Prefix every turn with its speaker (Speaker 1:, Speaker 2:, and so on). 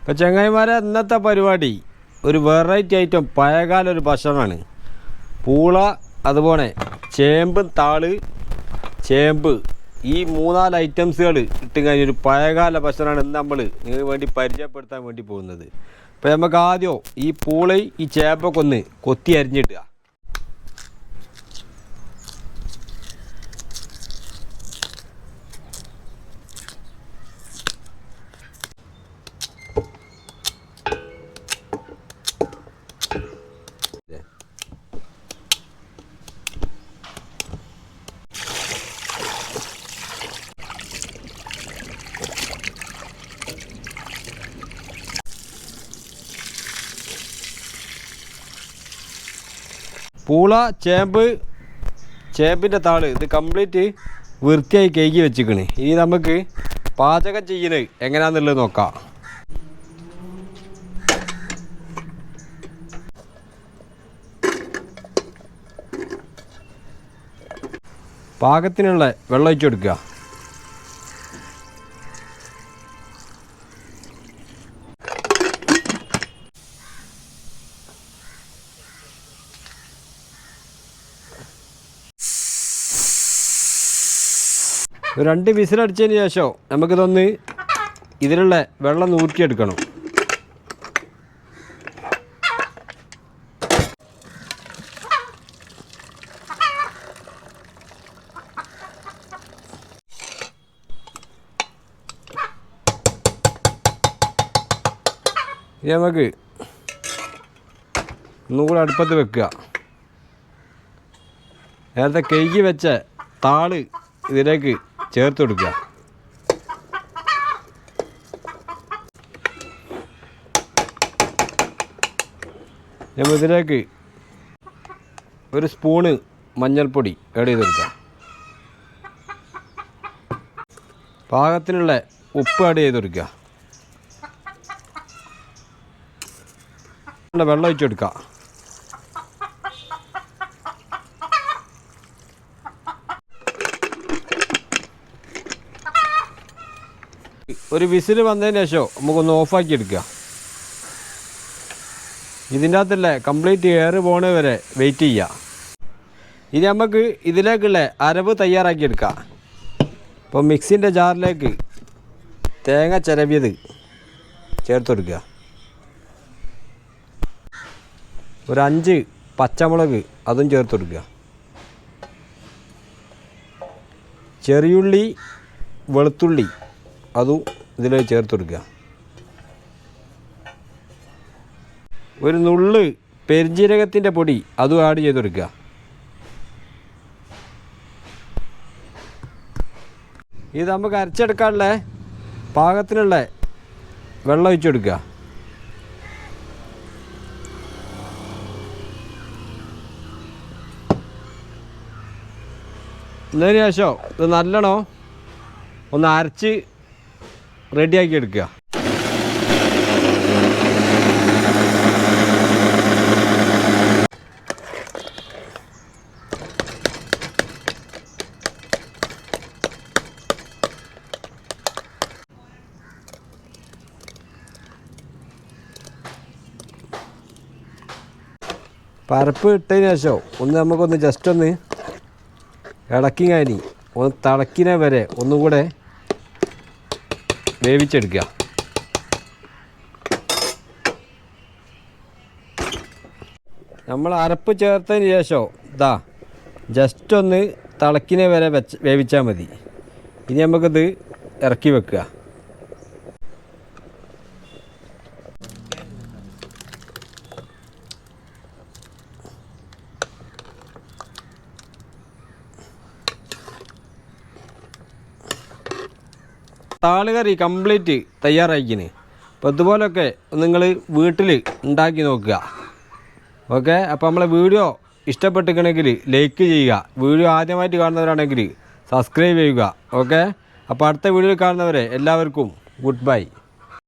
Speaker 1: അപ്പോൾ ചങ്ങായിമാരെ ഇന്നത്തെ പരിപാടി ഒരു വെറൈറ്റി ഐറ്റം പഴയകാല ഒരു ഭക്ഷണമാണ്. പൂള അതുപോലെ ചേമ്പ് താൾ ചേമ്പ്. ഈ മൂന്നാൽ ഐറ്റംസുകൾ ഇട്ട് കഴിഞ്ഞ ഒരു പഴയകാല ഭക്ഷണമാണ് ഇന്ന് നമ്മൾ നിങ്ങൾക്ക് വേണ്ടി പരിചയപ്പെടുത്താൻ വേണ്ടി പോകുന്നത്. അപ്പോൾ നമുക്ക് ആദ്യം ഈ പൂളയും ഈ ചേമ്പൊക്കെ ഒന്ന് കൊത്തി അരിഞ്ഞിട്ടുക പൂള ചേമ്പ് ചേമ്പിന്റെ താൾ. ഇത് കംപ്ലീറ്റ് വൃത്തിയായി കഴുകി വെച്ചിക്കണ് ഇനി നമുക്ക് പാചകം ചെയ്യുന്നത് എങ്ങനെയാണെന്നുള്ളത് നോക്കാം. പാകത്തിനുള്ള വെള്ളം ഒഴിച്ചു കൊടുക്കുക. രണ്ട് വിസിലടിച്ചതിന് ശേഷം നമുക്കിതൊന്ന് ഇതിലുള്ള വെള്ളം നൂറ്റിയെടുക്കണം ഇത് നമുക്ക് നൂറ് അടുപ്പത്ത് വെക്കുക. നേരത്തെ കഴുകി വെച്ച താൾ ഇതിലേക്ക് ചേർത്ത് കൊടുക്കുക. നമ്മൾ ഇതിലേക്ക് ഒരു സ്പൂണ് മഞ്ഞൾപ്പൊടി ആഡ് ചെയ്ത് കൊടുക്കാം പാകത്തിനുള്ള ഉപ്പ് ആഡ് ചെയ്ത് കൊടുക്കുക വെള്ളം ഒഴിച്ച് ഒരു വിസിൽ വന്നതിന് ശേഷം നമുക്കൊന്ന് ഓഫാക്കി എടുക്കുക ഇതിന്റെ അകത്തല്ലേ കംപ്ലീറ്റ് എയർ പോണ വരെ വെയിറ്റ് ചെയ്യുക ഇനി നമുക്ക് ഇതിലേക്കുള്ള അരവ് തയ്യാറാക്കി എടുക്കാം. അപ്പോൾ മിക്സിന്റെ ജാറിലേക്ക് തേങ്ങ ചിരവിയത് ചേർത്ത് കൊടുക്കുക. ഒരു അഞ്ച് പച്ചമുളക് അതും ചേർത്ത് കൊടുക്കുക. ചെറിയുള്ളി വെളുത്തുള്ളി അതും ഇതിൽ ചേർത്ത് കൊടുക്കുക. ഒരു നുള്ള് പെരുജീരകത്തിന്റെ പൊടി അതും ആഡ് ചെയ്ത് കൊടുക്കുക. ഇത് നമുക്ക് അരച്ചെടുക്കാനുള്ള പാകത്തിനുള്ള വെള്ളം ഒഴിച്ചു കൊടുക്കുക. എന്നതിന് ശേഷം ഇത് നല്ലോണം ഒന്ന് അരച്ച് റെഡിയാക്കി എടുക്കുക. പരപ്പ് ഇട്ടതിന് ശേഷം ഒന്ന് നമുക്കൊന്ന് ജസ്റ്റ് ഒന്ന് ഇളക്കി കാനി ഒന്ന് തിളക്കിനെ വരെ ഒന്നും കൂടെ വേവിച്ചെടുക്കുക. നമ്മൾ അരപ്പ് ചേർത്തതിന് ശേഷം ഇതാ ജസ്റ്റ് ഒന്ന് തിളക്കിനെ വരെ വെച്ച് വേവിച്ചാൽ മതി. ഇനി നമുക്കിത് ഇറക്കി വെക്കുക. താളുകറി കംപ്ലീറ്റ് തയ്യാറാക്കിന് അപ്പോൾ ഇതുപോലൊക്കെ നിങ്ങൾ വീട്ടിൽ ഉണ്ടാക്കി നോക്കുക. ഓക്കെ? അപ്പോൾ നമ്മളെ വീഡിയോ ഇഷ്ടപ്പെട്ടിരിക്കണമെങ്കിൽ ലൈക്ക് ചെയ്യുക. വീഡിയോ ആദ്യമായിട്ട് കാണുന്നവരാണെങ്കിൽ സബ്സ്ക്രൈബ് ചെയ്യുക. ഓക്കെ? അപ്പോൾ അടുത്ത വീഡിയോയിൽ കാണുന്നവരെ എല്ലാവർക്കും ഗുഡ് ബൈ.